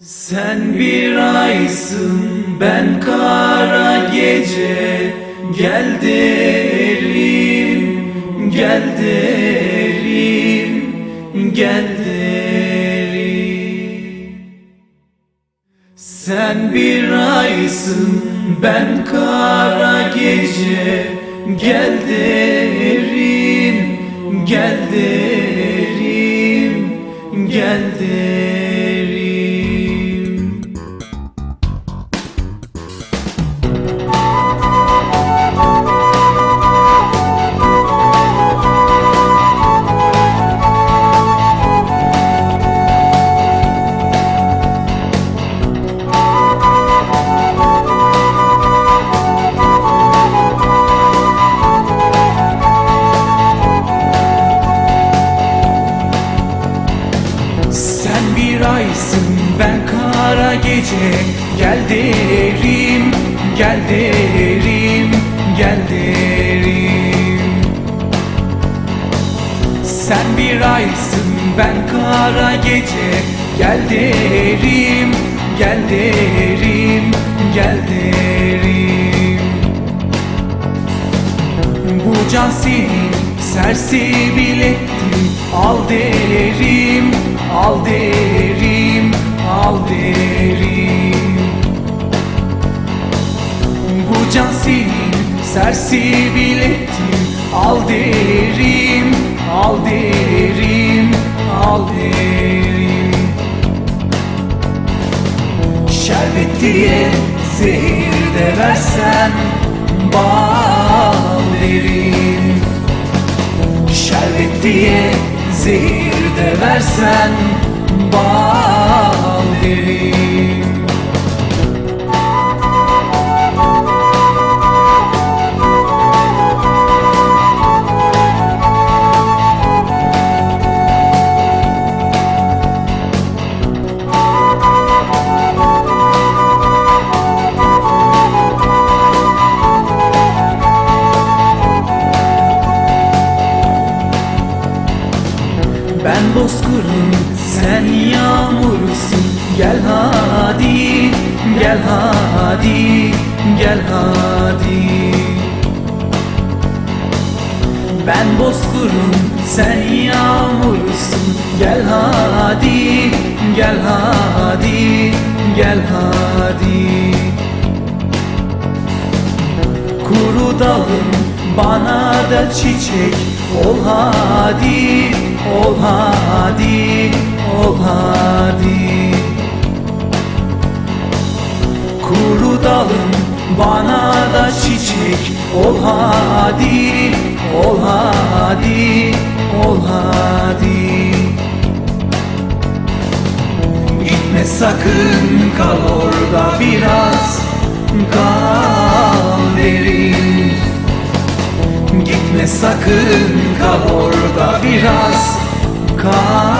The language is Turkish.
Sen bir aysın ben kara gece. Gel derim, gel derim, gel derim. Sen bir aysın ben kara gece. Gel derim, gel derim, gel derim kara gece. Gel derim, gel derim, gel derim. Sen bir aysın ben kara gece. Gel derim, gel derim, gel derim. Bu can senin sersebil ettim. Al derim, al derim, al derim Bu can senin sersebil ettim Al derim, al derim, al derim. Şerbet diye zehir de versen Bal derim. Şerbet diye zehir de versen Bal Ben bozkırım sen yağmursun. Gel hadi gel hadi gel hadi. Ben bozkırım sen yağmursun. Gel hadi gel hadi gel hadi. Kuru dalım bana da çiçek Ol hadi, ol hadi, ol hadi. Kuru dalım bana da çiçek. Ol hadi, ol hadi, ol hadi. Gitme sakın kal orada biraz. Kal Gitme sakın kal orada biraz. Kal